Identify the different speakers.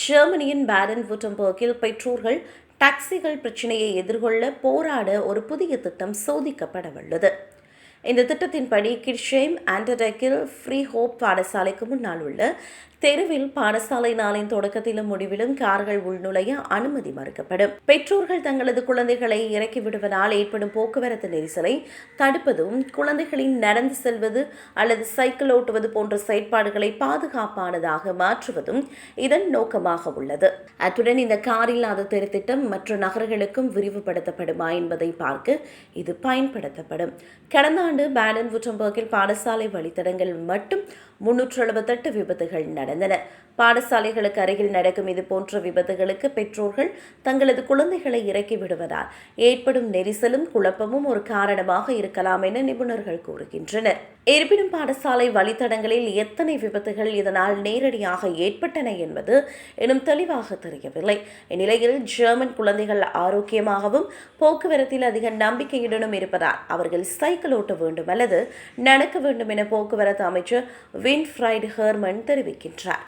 Speaker 1: ஜெர்மனியின் பேடன் வுட்டம்பர்கில் பெற்றோர்கள் டாக்ஸிகள் பிரச்சனையை எதிர்கொள்ள போராட ஒரு புதிய திட்டம் சோதிக்கப்படவுள்ளது இந்த திட்டத்தின்படி கிட்ஷேம் ஆண்டடக்கில் ஃப்ரீ ஹோப் பாடசாலைக்கு முன்னால் உள்ள தெருவில் பாடசாலை நாளின் தொடக்கத்திலும் முடிவிலும் கார்கள் உள்நுழைய அனுமதி மறுக்கப்படும். பெற்றோர்கள் தங்களது குழந்தைகளை இறக்கி விடுவதால் ஏற்படும் போக்குவரத்து நெரிசலை தடுப்பதும் குழந்தைகளின் நடந்து செல்வது அல்லது சைக்கிள் ஓட்டுவது போன்ற செயற்பாடுகளை பாதுகாப்பானதாக மாற்றுவதும் இதன் நோக்கமாக உள்ளது. அத்துடன் இந்த கார் இல்லாத தெருத்திட்டம் மற்ற நகர்களுக்கும் விரிவுபடுத்தப்படுமா என்பதை பார்க்க இது பயன்படுத்தப்படும். கடந்த ஆண்டு பேடன் வுட்டம்பர்கில் பாடசாலை வழித்தடங்கள் மட்டும் முன்னூற்று எழுபத்தெட்டு விபத்துகள் நடந்தன. பாடசாலைகளுக்கு அருகில் நடக்கும் இது போன்ற விபத்துகளுக்கு பெற்றோர்கள் தங்களது குழந்தைகளை இறக்கி விடுவதால் ஏற்படும் நெரிசலும் குழப்பமும் ஒரு காரணமாக இருக்கலாம் என நிபுணர்கள் கூறுகின்றனர். இருப்பினும் பாடசாலை வழித்தடங்களில் எத்தனை விபத்துகள் இதனால் நேரடியாக ஏற்பட்டன என்பது இன்னும் தெளிவாக தெரியவில்லை. இந்நிலையில் ஜெர்மன் குழந்தைகள் ஆரோக்கியமாகவும் போக்குவரத்தில் அதிக நம்பிக்கையுடனும் இருப்பதால் அவர்கள் சைக்கிள் ஓட்ட வேண்டும் அல்லது நடக்க வேண்டும் என போக்குவரத்து அமைச்சர் வின்ஃப்ரைட் ஹெர்மன் தெரிவிக்கின்றார்.